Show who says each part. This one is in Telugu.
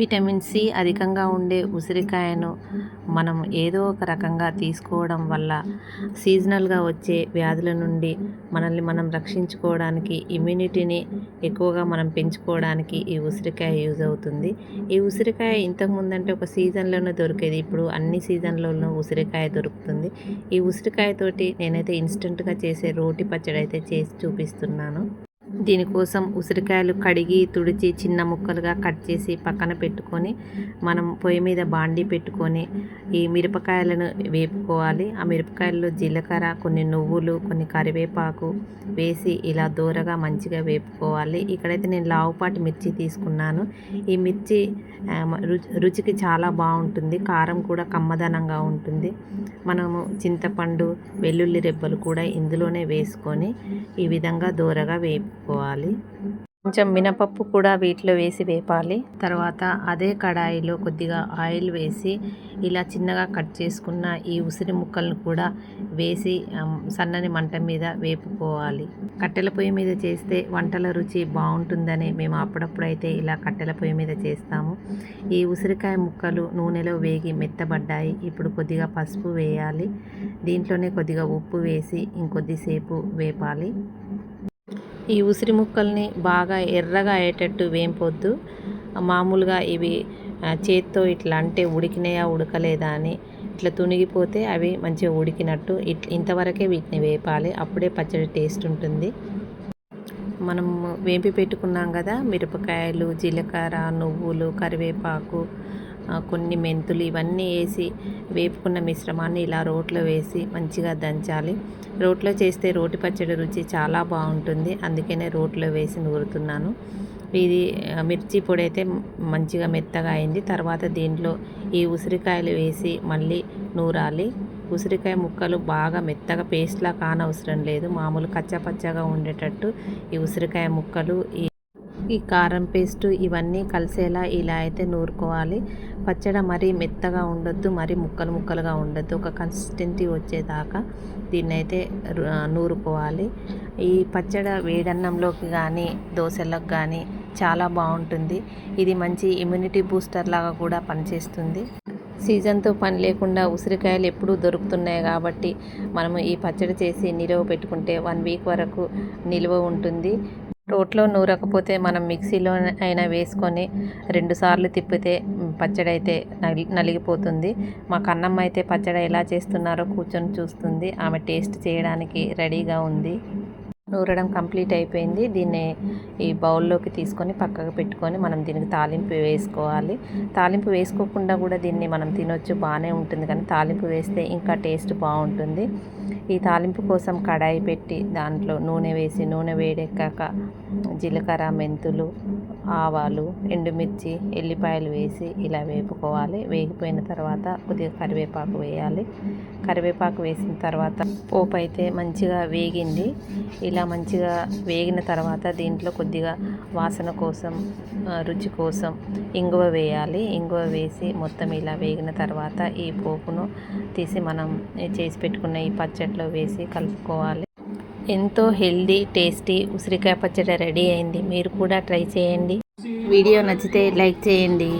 Speaker 1: విటమిన్ సి అధికంగా ఉండే ఉసిరికాయను మనం ఏదో ఒక రకంగా తీసుకోవడం వల్ల సీజనల్గా వచ్చే వ్యాధుల నుండి మనల్ని మనం రక్షించుకోవడానికి ఇమ్యూనిటీని ఎక్కువగా మనం పెంచుకోవడానికి ఈ ఉసిరికాయ యూజ్ అవుతుంది. ఈ ఉసిరికాయ ఇంతకుముందంటే ఒక సీజన్లోనే దొరికేది. ఇప్పుడు అన్ని సీజన్లలో ఉసిరికాయ దొరుకుతుంది. ఈ ఉసిరికాయతోటి నేనైతే ఇన్స్టెంట్గా చేసే రోటి పచ్చడి అయితే చేసి చూపిస్తున్నాను. దీనికోసం ఉసిరికాయలు కడిగి తుడిచి చిన్న ముక్కలుగా కట్ చేసి పక్కన పెట్టుకొని మనం పొయ్యి మీద బాండి పెట్టుకొని ఈ మిరపకాయలను వేపుకోవాలి. ఆ మిరపకాయల్లో జీలకర్ర కొన్ని నువ్వులు కొన్ని కరివేపాకు వేసి ఇలా దూరగా మంచిగా వేపుకోవాలి. ఇక్కడైతే నేను లావుపాటి మిర్చి తీసుకున్నాను. ఈ మిర్చి రుచి రుచికి చాలా బాగుంటుంది. కారం కూడా కమ్మదనంగా ఉంటుంది. మనము చింతపండు వెల్లుల్లి రెబ్బలు కూడా ఇందులోనే వేసుకొని ఈ విధంగా దూరగా వేపుకోవాలి. కొంచెం మినపప్పు కూడా వీటిలో వేసి వేపాలి. తర్వాత అదే కడాయిలో కొద్దిగా ఆయిల్ వేసి ఇలా చిన్నగా కట్ చేసుకున్న ఈ ఉసిరి ముక్కలను కూడా వేసి సన్నని మంట మీద వేపుకోవాలి. కట్టెల పొయ్యి మీద చేస్తే వంటల రుచి బాగుంటుందని మేము అప్పుడప్పుడైతే ఇలా కట్టెల పొయ్యి మీద చేస్తాము. ఈ ఉసిరికాయ ముక్కలు నూనెలో వేగి మెత్తబడ్డాయి. ఇప్పుడు కొద్దిగా పసుపు వేయాలి. దీంట్లోనే కొద్దిగా ఉప్పు వేసి ఇంకొద్దిసేపు వేపాలి. ఈ ఉసిరి ముక్కల్ని బాగా ఎర్రగా అయ్యేటట్టు వేంపొద్దు. మామూలుగా ఇవి చేత్తో ఇట్లా అంటే ఉడికినాయా ఉడకలేదా అని ఇట్లా తునిగిపోతే అవి మంచిగా ఉడికినట్టు ఇట్ ఇంతవరకే వీటిని వేపాలి. అప్పుడే పచ్చడి టేస్ట్ ఉంటుంది. మనం వేపి పెట్టుకున్నాం కదా మిరపకాయలు జీలకర్ర నువ్వులు కరివేపాకు కొన్ని మెంతులు ఇవన్నీ వేసి వేపుకున్న మిశ్రమాన్ని ఇలా రోట్లో వేసి మంచిగా దంచాలి. రోట్లో చేస్తే రోటి పచ్చడి రుచి చాలా బాగుంటుంది. అందుకనే రోట్లో వేసి నూరుతున్నాను. ఇది మిర్చి పొడి అయితే మంచిగా మెత్తగా అయింది. తర్వాత దీంట్లో ఈ ఉసిరికాయలు వేసి మళ్ళీ నూరాలి. ఉసిరికాయ ముక్కలు బాగా మెత్తగా పేస్ట్లా కానవసరం లేదు. మామూలు కచ్చపచ్చగా ఉండేటట్టు ఈ ఉసిరికాయ ముక్కలు ఈ ఈ కారం పేస్ట్ ఇవన్నీ కలిసేలా ఇలా అయితే నూరుకోవాలి. పచ్చడి మరీ మెత్తగా ఉండొద్దు మరీ ముక్కలు ముక్కలుగా ఉండొద్దు. ఒక కన్సిస్టెన్సీ వచ్చేదాకా దీన్ని అయితే నూరుకోవాలి. ఈ పచ్చడి వేడన్నంలోకి కానీ దోశలకు కానీ చాలా బాగుంటుంది. ఇది మంచి ఇమ్యూనిటీ బూస్టర్ లాగా కూడా పనిచేస్తుంది. సీజన్తో పని లేకుండా ఉసిరికాయలు ఎప్పుడూ దొరుకుతున్నాయి కాబట్టి మనము ఈ పచ్చడి చేసి నిలువ పెట్టుకుంటే వన్ వీక్ వరకు నిల్వ ఉంటుంది. రోట్లో నూరకపోతే మనం మిక్సీలో అయినా వేసుకొని రెండు సార్లు తిప్పితే పచ్చడి అయితే నలి నలిగిపోతుంది. మా కన్నమ్మ అయితే పచ్చడి ఎలా చేస్తున్నారో కూర్చొని చూస్తుంది. ఆమె టేస్ట్ చేయడానికి రెడీగా ఉంది. నూరడం కంప్లీట్ అయిపోయింది. దీన్ని ఈ బౌల్లోకి తీసుకొని పక్కకు పెట్టుకొని మనం దీనికి తాలింపు వేసుకోవాలి. తాలింపు వేసుకోకుండా కూడా దీన్ని మనం తినొచ్చు బాగానే ఉంటుంది. కానీ తాలింపు వేస్తే ఇంకా టేస్ట్ బాగుంటుంది. ఈ తాలింపు కోసం కడాయి పెట్టి దాంట్లో నూనె వేసి నూనె వేడెక్కాక జీలకర్ర మెంతులు ఆవాలు ఎండుమిర్చి ఎల్లిపాయలు వేసి ఇలా వేపుకోవాలి. వేగిపోయిన తర్వాత కొద్దిగా కరివేపాకు వేయాలి. కరివేపాకు వేసిన తర్వాత పోపు అయితే మంచిగా వేగింది. ఇలా మంచిగా వేగిన తర్వాత దీంట్లో కొద్దిగా వాసన కోసం రుచి కోసం ఇంగువ వేయాలి. ఇంగువ వేసి మొత్తం ఇలా వేగిన తర్వాత ఈ పోపును తీసి మనం చేసి పెట్టుకున్న ఈ దాంట్లో వేసి కలుపుకోవాలి. ఎంతో హెల్దీ టేస్టీ ఉసిరికాయ పచ్చడి రెడీ అయింది. మీరు కూడా ట్రై చేయండి. వీడియో నచ్చితే లైక్ చేయండి.